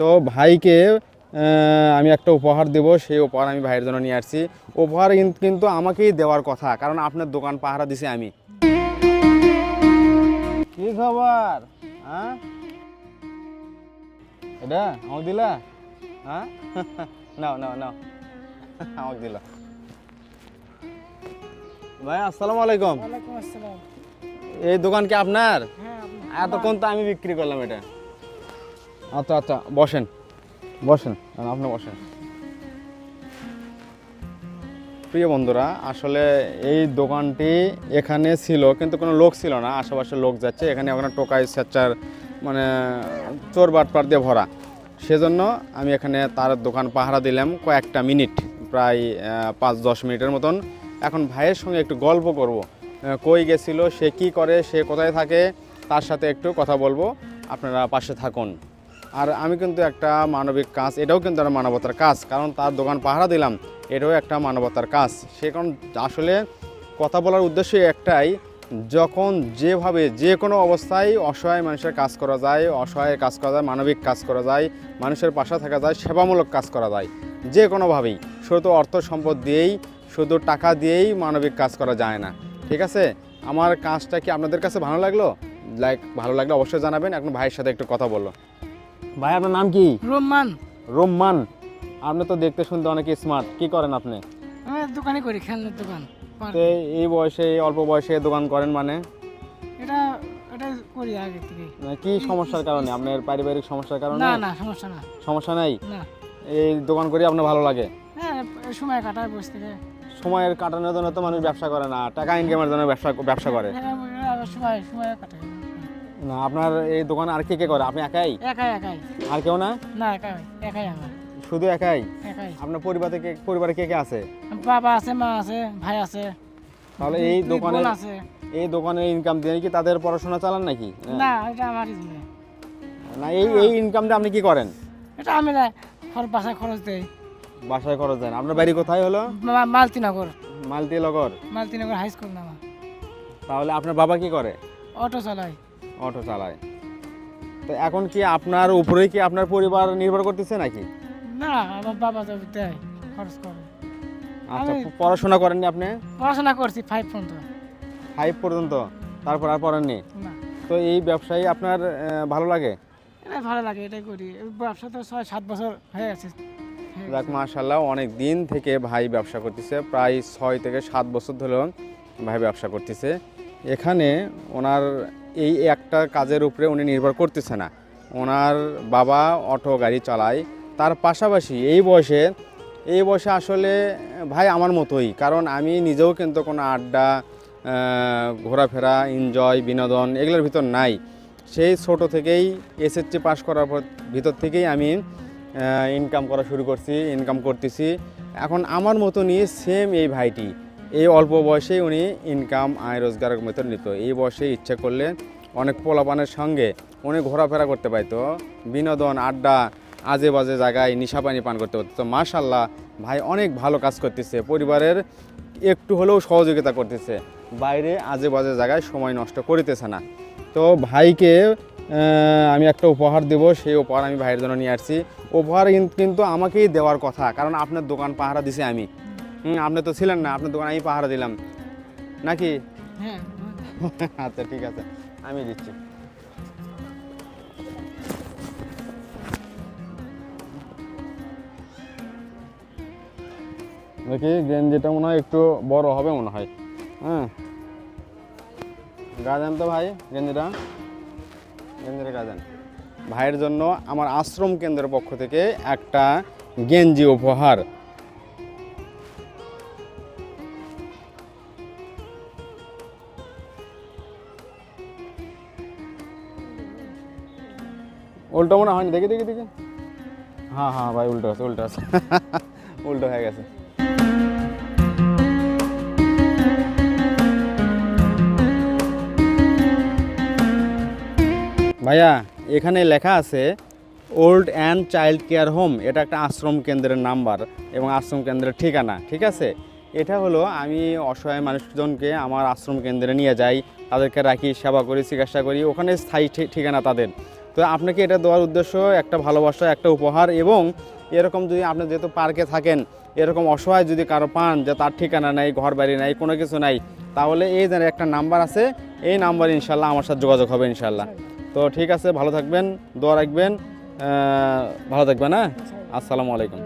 তো ভাইকে আমি একটা উপহার দেব সেই উপহার আমি ভাইয়ের জন্য নিয়ে আসছি। উপহার কিন্তু আমাকেই দেওয়ার কথা কারণ আপনার দোকান পাহারা দিছি আমি। কি খবর? হ্যাঁ? এটা আমাকে দিলা? হ্যাঁ? নাও নাও নাও। আমাকে দিলা। ভাই আসসালামু আলাইকুম। এই দোকান কি আপনার? হ্যাঁ এতক্ষণ তো আমি বিক্রি করলাম এটা। আচ্ছা আচ্ছা বসেন। বসেন আপনি বসেন। প্রিয় বন্ধুরা, আসলে এই দোকানটি এখানে ছিল, কিন্তু কোনো লোক ছিল না। আশেপাশে লোক যাচ্ছে, এখানে ওখানে টোকাই স্যাচার মানে চোর বাটপার দিয়ে ভরা। সেজন্য আমি এখানে তার দোকান পাহারা দিলাম কয়েকটা মিনিট, প্রায় পাঁচ দশ মিনিটের মতন। এখন ভাইয়ের সঙ্গে একটু গল্প করব। কই গেছিল, সে কি করে, সে কোথায় থাকে, তার সাথে একটু কথা বলব। আপনারা পাশে থাকুন। আর আমি কিন্তু একটা মানবিক কাজ, এটাও কিন্তু একটা মানবতার কাজ, কারণ তার দোকান পাহারা দিলাম, এটাও একটা মানবতার কাজ। সে কারণ আসলে কথা বলার উদ্দেশ্য একটাই, যখন যেভাবে, যে কোনো অবস্থায় অসহায় মানুষের কাজ করা যায়, অসহায় কাজ করা যায়, মানবিক কাজ করা যায়, মানুষের পাশে থাকা যায়, সেবামূলক কাজ করা যায়, যে কোনোভাবেই। শুধু অর্থ সম্পদ দিয়েই, শুধু টাকা দিয়েই মানবিক কাজ করা যায় না। ঠিক আছে? আমার কাজটা কি আপনাদের কাছে ভালো লাগল? লাইক, ভালো লাগলে অবশ্যই জানাবেন। এখন ভাইয়ের সাথে একটু কথা বলল। ভাই আপনার নাম কি? রোমান। রোম্মান আপনি তো দেখতে শুনতে অনেক স্মার্ট কি করেন আপনি? আমি দোকানে করি খেলনার দোকান। তো এই বয়সে এই অল্প বয়সে দোকান করেন মানে? এটা এটা করি আগে থেকে কি সমস্যার কারণে? আপনার পারিবারিক সমস্যার কারণে? না না সমস্যা না। সমস্যা নাই? না। এই দোকান করে আপনার ভালো লাগে? হ্যাঁ সময় কাটায় বসে থেকে। সময়ের কাটানোর জন্য তো মানুষ ব্যবসা করে না। টাকা ইনকামের জন্য ব্যবসা ব্যবসা করে। হ্যাঁ, সময় সময় কাটায়। না আপনার এই দোকানে আর কে কে করে? আপনি একাই? একাই একাই। আর কেউ না? না একাই একাই আমার। শুধু একাই? একাই। আপনার পরিবার থেকে পরিবারে কে কে আছে? বাবা আছে মা আছে ভাই আছে। তাহলে এই দোকানে আছে। এই দোকানে ইনকাম দিয়ে কি তাদের পড়াশোনা চালান নাকি? না এটা জন্য না এই এই ইনকামটা আপনি কি করেন? এটা আমি না খরচ বাসায় খরচ দেই। বাসায় খরচ দেন। আপনার বাড়ি কোথায় হলো? মালতিনগর। মালতি লগর মালতিনগর হাই স্কুল নামা তাহলে আপনার বাবা কি করে? অটো চালাই অটো চালায়। তো এখন কি আপনার উপরেই কি আপনার পরিবার নির্ভর করতেছে নাকি? না আমার বাবা তো দেয় খরচ করে। আচ্ছা পড়াশোনা করেননি আপনি? পড়াশোনা করছি ফাইভ পর্যন্ত। ফাইভ পর্যন্ত? তারপর আর পড়েননি? না। তো এই ব্যবসায়ী আপনার ভালো লাগে? এটাই ভালো লাগে এটাই করি। ব্যবসা তো ছয় সাত বছর হয়ে গেছে। যাক মাশাল্লাহ অনেক দিন থেকে ভাই ব্যবসা করতেছে প্রায় ছয় থেকে সাত বছর ধরে ভাই ব্যবসা করতেছে। এখানে ওনার এই একটা কাজের উপরে উনি নির্ভর করতেছে না। ওনার বাবা অটো গাড়ি চালায়, তার পাশাপাশি এই বয়সে এই বয়সে আসলে ভাই আমার মতোই। কারণ আমি নিজেও কিন্তু কোনো আড্ডা ঘোরাফেরা এনজয় বিনোদন এগুলোর ভিতর নাই। সেই ছোট থেকেই এসএসসি পাস করার পর, ভিতর থেকেই আমি ইনকাম করা শুরু করছি ইনকাম করতেছি। এখন আমার মতো নিয়ে সেম এই ভাইটি। এই অল্প বয়সেই উনি ইনকাম আয় রোজগারের মতো নিত এই বয়সে ইচ্ছা করলে অনেক পোলাপানের সঙ্গে উনি ঘোরাফেরা করতে পারতো। বিনোদন, আড্ডা আজে বাজে জায়গায় নিশা পানি পান করতে পারতো। মাশাল্লাহ ভাই অনেক ভালো কাজ করতেছে। পরিবারের একটু হলেও সহযোগিতা করতেছে। বাইরে আজে বাজে জায়গায় সময় নষ্ট করিতেছে না। তো ভাইকে আমি একটা উপহার দেব। সেই উপহার আমি ভাইয়ের জন্য নিয়ে আসছি। উপহার কিন্তু আমাকেই দেওয়ার কথা। কারণ আপনার দোকান পাহারা দিছি আমি। আপনি তো ছিলেন না আপনার দোকান আমি পাহারা দিলাম। নাকি? হ্যাঁ আচ্ছা ঠিক আছে আমি দিচ্ছি। দেখি গেঞ্জিটা মনে হয় একটু বড় হবে মনে হয়। হ্যাঁ গাজান তো ভাই গেঞ্জিটা। গেঞ্জিটা গাজান। ভাইয়ের জন্য আমার আশ্রম কেন্দ্রের পক্ষ থেকে একটা গেঞ্জি উপহার। উল্টো মনে হয়নি দেখি দেখি দেখি। হ্যাঁ হ্যাঁ ভাই, উল্টো আছে উল্টো আছে। উল্টো হয়ে গেছে। ভাইয়া, এখানে লেখা আছে old and child care home এটা একটা আশ্রম কেন্দ্রের নাম্বার এবং আশ্রম কেন্দ্রের ঠিকানা, ঠিক আছে? এটা হলো, আমি অসহায় মানুষজনকে আমার আশ্রম কেন্দ্রে নিয়ে যাই, তাদেরকে রাখি, সেবা করি, চিকিৎসা করি, ওখানে স্থায়ী ঠিকানা তাদের। তো আপনাকে এটা দেওয়ার উদ্দেশ্য একটা ভালোবাসা একটা উপহার এবং এরকম যদি আপনি যেহেতু পার্কে থাকেন এরকম অসহায় যদি কারও পান যে তার ঠিকানা নাই ঘর বাড়ি নাই কোনো কিছু নাই তাহলে এই যে একটা নাম্বার আছে এই নাম্বার ইনশাল্লাহ আমার সাথে যোগাযোগ হবে ইনশাল্লাহ তো ঠিক আছে ভালো থাকবেন দোয়া রাখবেন ভালো থাকবেন হ্যাঁ? আসসালামু আলাইকুম।